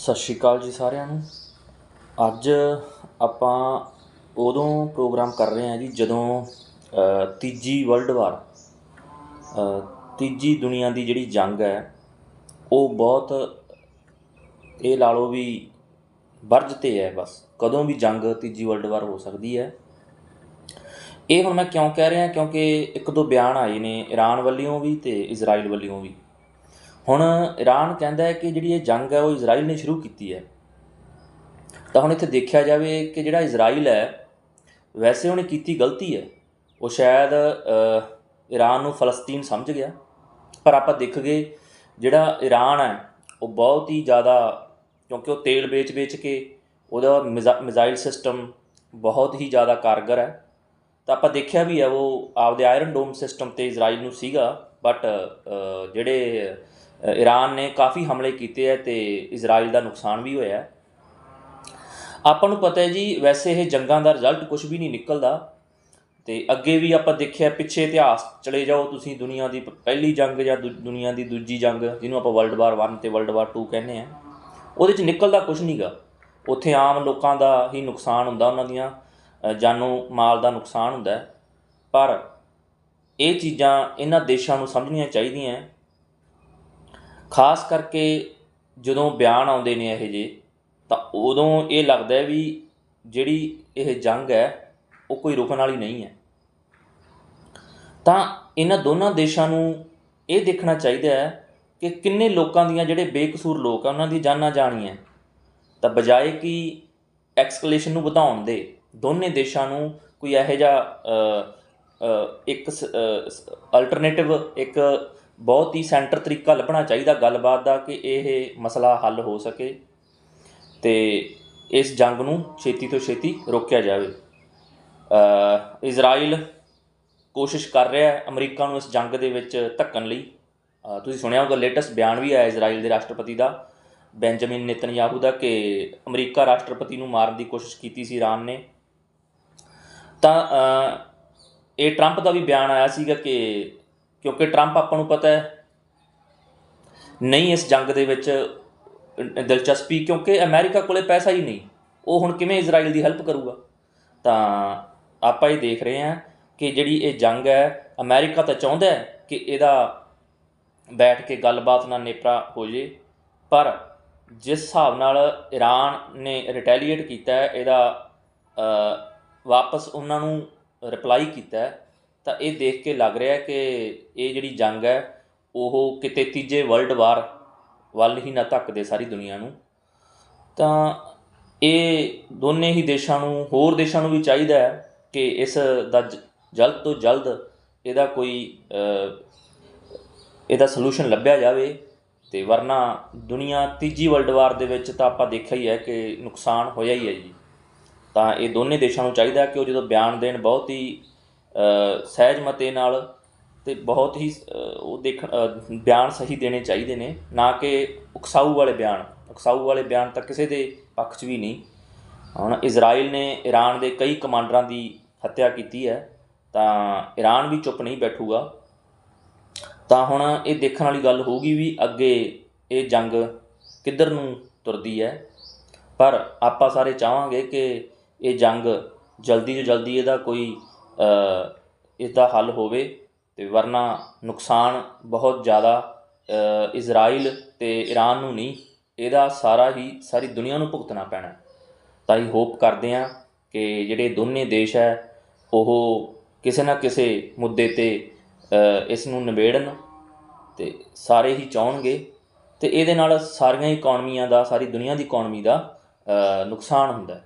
ਸਤਿ ਸ਼੍ਰੀ ਅਕਾਲ ਜੀ ਸਾਰਿਆਂ ਨੂੰ। ਅੱਜ ਆਪਾਂ ਉਦੋਂ ਪ੍ਰੋਗਰਾਮ ਕਰ ਰਹੇ ਹਾਂ ਜੀ ਜਦੋਂ ਤੀਜੀ ਵਰਲਡ ਵਾਰ ਤੀਜੀ ਦੁਨੀਆ ਦੀ ਜਿਹੜੀ ਜੰਗ ਹੈ, ਉਹ ਬਹੁਤ, ਇਹ ਲਾ ਲਓ ਵੀ ਵਰਜ ਤੇ ਹੈ ਬਸ। ਕਦੋਂ ਵੀ ਜੰਗ ਤੀਜੀ ਵਰਲਡ ਵਾਰ ਹੋ ਸਕਦੀ ਹੈ। ਇਹ ਹੁਣ ਮੈਂ ਕਿਉਂ ਕਹਿ ਰਿਹਾ? ਕਿਉਂਕਿ ਇੱਕ ਦੋ ਬਿਆਨ ਆਏ ਨੇ ਈਰਾਨ ਵੱਲੋਂ ਵੀ ਤੇ ਇਜ਼ਰਾਈਲ ਵੱਲੋਂ ਵੀ। ਹੁਣ ਈਰਾਨ ਕਹਿੰਦਾ ਹੈ ਕਿ ਜਿਹੜੀ ਇਹ ਜੰਗ ਹੈ ਉਹ ਇਜ਼ਰਾਈਲ ਨੇ ਸ਼ੁਰੂ ਕੀਤੀ ਹੈ। ਤਾਂ ਹੁਣ ਇੱਥੇ ਦੇਖਿਆ ਜਾਵੇ ਕਿ ਜਿਹੜਾ ਇਜ਼ਰਾਈਲ ਹੈ, ਵੈਸੇ ਉਹਨੇ ਕੀਤੀ ਗਲਤੀ ਹੈ। ਉਹ ਸ਼ਾਇਦ ਈਰਾਨ ਨੂੰ ਫਲਸਤੀਨ ਸਮਝ ਗਿਆ। ਪਰ ਆਪਾਂ ਦੇਖ ਗਏ, ਜਿਹੜਾ ਈਰਾਨ ਹੈ, ਉਹ ਬਹੁਤ ਹੀ ਜ਼ਿਆਦਾ, ਕਿਉਂਕਿ ਉਹ ਤੇਲ ਵੇਚ-ਵੇਚ ਕੇ ਉਹਦਾ ਮਿਜ਼ਾ- ਮਿਜ਼ਾਈਲ ਸਿਸਟਮ ਬਹੁਤ ਹੀ ਜ਼ਿਆਦਾ ਕਾਰਗਰ ਹੈ। ਤਾਂ ਆਪਾਂ ਦੇਖਿਆ ਵੀ ਹੈ, ਉਹ ਆਪਦੇ ਆਇਰਨ ਡੋਮ ਸਿਸਟਮ ਤੇ ਇਜ਼ਰਾਈਲ ਨੂੰ ਸੀਗਾ। ਬਟ ਜਿਹੜੇ ਈਰਾਨ ਨੇ ਕਾਫੀ ਹਮਲੇ ਕੀਤੇ ਹੈ ਤੇ ਇਜ਼ਰਾਈਲ ਦਾ ਨੁਕਸਾਨ ਵੀ ਹੋਇਆ। ਆਪਾਂ ਨੂੰ ਪਤਾ ਹੈ ਜੀ ਵੈਸੇ ਇਹ ਜੰਗਾਂ ਦਾ ਰਿਜ਼ਲਟ ਕੁਝ ਵੀ ਨਹੀਂ ਨਿਕਲਦਾ ਤੇ ਅੱਗੇ ਵੀ ਆਪਾਂ ਦੇਖਿਆ ਪਿੱਛੇ ਇਤਿਹਾਸ ਚਲੇ ਜਾਓ ਤੁਸੀਂ ਦੁਨੀਆ ਦੀ ਪਹਿਲੀ ਜੰਗ ਜਾਂ ਦੂ- ਦੁਨੀਆ ਦੀ ਦੂਜੀ ਜੰਗ ਜਿਹਨੂੰ ਆਪਾਂ ਵਰਲਡ ਵਾਰ 1 ਤੇ ਵਰਲਡ ਵਾਰ 2 ਕਹਿੰਦੇ ਆ ਉਹਦੇ ਚ ਨਿਕਲਦਾ ਕੁਝ ਨਹੀਂਗਾ ਉੱਥੇ ਆਮ ਲੋਕਾਂ ਦਾ ਹੀ ਨੁਕਸਾਨ ਹੁੰਦਾ ਉਹਨਾਂ ਦੀਆਂ ਅ, ਜਾਨੋ ਮਾਲ ਦਾ ਨੁਕਸਾਨ ਹੁੰਦਾ। ਪਰ ਇਹ ਚੀਜ਼ਾਂ ਇਹਨਾਂ ਦੇਸ਼ਾਂ ਨੂੰ ਸਮਝਣੀਆਂ ਚਾਹੀਦੀਆਂ। ਖਾਸ ਕਰਕੇ ਜਦੋਂ ਬਿਆਨ ਆਉਂਦੇ ਨੇ ਇਹੋ ਜਿਹੇ, ਤਾਂ ਉਦੋਂ ਇਹ ਲੱਗਦਾ ਵੀ ਜਿਹੜੀ ਇਹ ਜੰਗ ਹੈ, ਉਹ ਕੋਈ ਰੁਕਣ ਵਾਲੀ ਨਹੀਂ ਹੈ। ਤਾਂ ਇਹਨਾਂ ਦੋਨਾਂ ਦੇਸ਼ਾਂ ਨੂੰ ਇਹ ਦੇਖਣਾ ਚਾਹੀਦਾ ਹੈ ਕਿ ਕਿੰਨੇ ਲੋਕਾਂ ਦੀਆਂ ਜਿਹੜੇ ਬੇਕਸੂਰ ਲੋਕ ਆ, ਉਹਨਾਂ ਦੀ ਜਾਨਾਂ ਜਾਣੀਆਂ ਤਾਂ ਬਜਾਏ ਕਿ ਐਕਸਕਲੇਸ਼ਨ ਨੂੰ ਵਧਾਉਣ ਦੇ ਦੋਨੇ ਦੇਸ਼ਾਂ ਨੂੰ ਕੋਈ ਇਹੋ ਜਿਹਾ ਇੱਕ ਅਲਟਰਨੇਟਿਵ ਇੱਕ ਬਹੁਤ ਹੀ ਸੈਂਟਰ ਤਰੀਕਾ ਲੱਭਣਾ ਚਾਹੀਦਾ ਗੱਲਬਾਤ ਦਾ ਕਿ ਇਹ ਮਸਲਾ ਹੱਲ ਹੋ ਸਕੇ ਤੇ ਇਸ ਜੰਗ ਨੂੰ ਛੇਤੀ ਤੋਂ ਛੇਤੀ ਰੋਕਿਆ ਜਾਵੇ। ਅ, ਇਜ਼ਰਾਈਲ ਕੋਸ਼ਿਸ਼ ਕਰ ਰਿਹਾ ਹੈ ਅਮਰੀਕਾ ਨੂੰ ਇਸ ਜੰਗ ਦੇ ਵਿੱਚ ਧੱਕਣ ਲਈ। ਤੁਸੀਂ ਸੁਣਿਆ ਹੋਗਾ ਲੇਟੈਸਟ ਬਿਆਨ ਵੀ ਆਇਆ ਇਜ਼ਰਾਈਲ ਦੇ ਰਾਸ਼ਟਰਪਤੀ ਦਾ ਬੈਂਜਾਮਿਨ ਨੇਤਨਯਾਹੂ ਦਾ ਕਿ ਅਮਰੀਕਾ ਰਾਸ਼ਟਰਪਤੀ ਨੂੰ ਮਾਰਨ ਦੀ ਕੋਸ਼ਿਸ਼ ਕੀਤੀ ਸੀ ਇਰਾਨ ਨੇ। ਤਾਂ ਇਹ ਟਰੰਪ ਦਾ ਵੀ ਬਿਆਨ ਆਇਆ ਸੀਗਾ ਕਿ ਕਿਉਂਕਿ ਟਰੰਪ ਆਪਾਂ ਨੂੰ ਪਤਾ ਹੈ ਨਹੀਂ ਇਸ ਜੰਗ ਦੇ ਵਿੱਚ ਦਿਲਚਸਪੀ ਕਿਉਂਕਿ ਅਮਰੀਕਾ ਕੋਲੇ ਪੈਸਾ ਹੀ ਨਹੀਂ। ਉਹ ਹੁਣ ਕਿਵੇਂ ਇਜ਼ਰਾਈਲ ਦੀ ਹੈਲਪ ਕਰੂਗਾ? ਤਾਂ ਆਪਾਂ ਇਹ ਦੇਖ ਰਹੇ ਹਾਂ ਕਿ ਜਿਹੜੀ ਇਹ ਜੰਗ ਹੈ ਅਮਰੀਕਾ ਤਾਂ ਚਾਹੁੰਦਾ ਹੈ ਕਿ ਇਹਦਾ ਬੈਠ ਕੇ ਗੱਲਬਾਤ ਨਾਲ ਨੇਪਰਾ ਹੋ ਜੇ ਪਰ ਜਿਸ ਹਿਸਾਬ ਨਾਲ ਈਰਾਨ ਨੇ ਰਿਟੈਲੀਏਟ ਕੀਤਾ ਹੈ ਇਹਦਾ ਵਾਪਸ ਉਹਨਾਂ ਨੂੰ ਰਿਪਲਾਈ ਕੀਤਾ ਹੈ, ਤਾਂ ਇਹ ਦੇਖ ਕੇ ਲੱਗ ਰਿਹਾ ਕਿ ਇਹ ਜਿਹੜੀ ਜੰਗ ਹੈ, ਉਹ ਕਿਤੇ ਤੀਜੇ ਵਰਲਡ ਵਾਰ ਵੱਲ ਹੀ ਨਾ ਧੱਕਦੇ ਸਾਰੀ ਦੁਨੀਆ ਨੂੰ। ਤਾਂ ਇਹ ਦੋਨੇ ਹੀ ਦੇਸ਼ਾਂ ਨੂੰ, ਹੋਰ ਦੇਸ਼ਾਂ ਨੂੰ ਵੀ ਚਾਹੀਦਾ ਹੈ ਕਿ ਇਸ ਦਾ ਜਲਦ ਤੋਂ ਜਲਦ ਇਹਦਾ ਕੋਈ ਇਹਦਾ ਸੋਲੂਸ਼ਨ ਲੱਭਿਆ ਜਾਵੇ ਤੇ ਵਰਨਾ ਦੁਨੀਆ ਤੀਜੀ ਵਰਲਡ ਵਾਰ ਦੇ ਵਿੱਚ ਤਾਂ ਆਪਾਂ ਦੇਖਿਆ ਹੀ ਹੈ ਕਿ ਨੁਕਸਾਨ ਹੋਇਆ ਹੀ ਹੈ ਜੀ। ਤਾਂ ਇਹ ਦੋਨੇ ਦੇਸ਼ਾਂ ਨੂੰ ਚਾਹੀਦਾ ਕਿ ਉਹ ਜਦੋਂ ਬਿਆਨ ਦੇਣ, ਬਹੁਤ ਹੀ ਸਹਿਜ ਮਤੇ ਨਾਲ ਤੇ ਬਹੁਤ ਹੀ ਉਹ ਦੇਖ ਬਿਆਨ ਸਹੀ ਦੇਣੇ ਚਾਹੀਦੇ ਨੇ, ਨਾ ਕਿ ਉਕਸਾਊ ਵਾਲੇ ਬਿਆਨ। ਉਕਸਾਊ ਵਾਲੇ ਬਿਆਨ ਤਾਂ ਕਿਸੇ ਦੇ ਪੱਖ 'ਚ ਵੀ ਨਹੀਂ। ਹੁਣ ਇਜ਼ਰਾਈਲ ਨੇ ਈਰਾਨ ਦੇ ਕਈ ਕਮਾਂਡਰਾਂ ਦੀ ਹੱਤਿਆ ਕੀਤੀ ਹੈ, ਤਾਂ ਈਰਾਨ ਵੀ ਚੁੱਪ ਨਹੀਂ ਬੈਠੂਗਾ। ਤਾਂ ਹੁਣ ਇਹ ਦੇਖਣ ਵਾਲੀ ਗੱਲ ਹੋਊਗੀ ਵੀ ਅੱਗੇ ਇਹ ਜੰਗ ਕਿੱਧਰ ਨੂੰ ਤੁਰਦੀ ਹੈ। ਪਰ ਆਪਾਂ ਸਾਰੇ ਚਾਹਾਂਗੇ ਕਿ ਇਹ ਜੰਗ ਜਲਦੀ ਤੋਂ ਜਲਦੀ ਇਹਦਾ ਕੋਈ ਇਸ ਦਾ ਹੱਲ ਹੋਵੇ ਅਤੇ ਵਰਨਾ ਨੁਕਸਾਨ ਬਹੁਤ ਜ਼ਿਆਦਾ ਇਜ਼ਰਾਈਲ ਅਤੇ ਈਰਾਨ ਨੂੰ ਨਹੀਂ, ਇਹਦਾ ਸਾਰਾ ਹੀ, ਸਾਰੀ ਦੁਨੀਆ ਨੂੰ ਭੁਗਤਣਾ ਪੈਣਾ ਤਾਂ ਹੀ ਹੋਪ ਕਰਦੇ ਹਾਂ ਕਿ ਜਿਹੜੇ ਦੋਨੇ ਦੇਸ਼ ਹੈ, ਉਹ ਕਿਸੇ ਨਾ ਕਿਸੇ ਮੁੱਦੇ ਤੇ ਇਸ ਨੂੰ ਨਿਬੇੜਨ ਤੇ ਸਾਰੇ ਹੀ ਚਾਹਣਗੇ ਤੇ ਇਹਦੇ ਨਾਲ ਸਾਰੀਆਂ ਇਕਨੋਮੀਆਂ ਦਾ, ਸਾਰੀ ਦੁਨੀਆ ਦੀ ਇਕਨੋਮੀ ਦਾ ਨੁਕਸਾਨ ਹੁੰਦਾ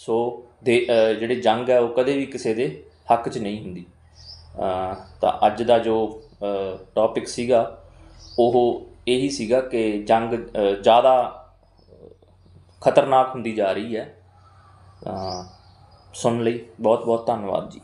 ਸੋ ਦੇ ਜਿਹੜੇ ਜੰਗ ਹੈ, ਉਹ ਕਦੇ ਵੀ ਕਿਸੇ ਦੇ ਹੱਕ 'ਚ ਨਹੀਂ ਹੁੰਦੀ। ਤਾਂ ਅੱਜ ਦਾ ਜੋ ਟੌਪਿਕ ਸੀਗਾ, ਉਹ ਇਹੀ ਸੀਗਾ ਕਿ ਜੰਗ ਜ਼ਿਆਦਾ ਖਤਰਨਾਕ ਹੁੰਦੀ ਜਾ ਰਹੀ ਹੈ। ਸੁਣ ਲਈ ਬਹੁਤ ਬਹੁਤ ਧੰਨਵਾਦ ਜੀ।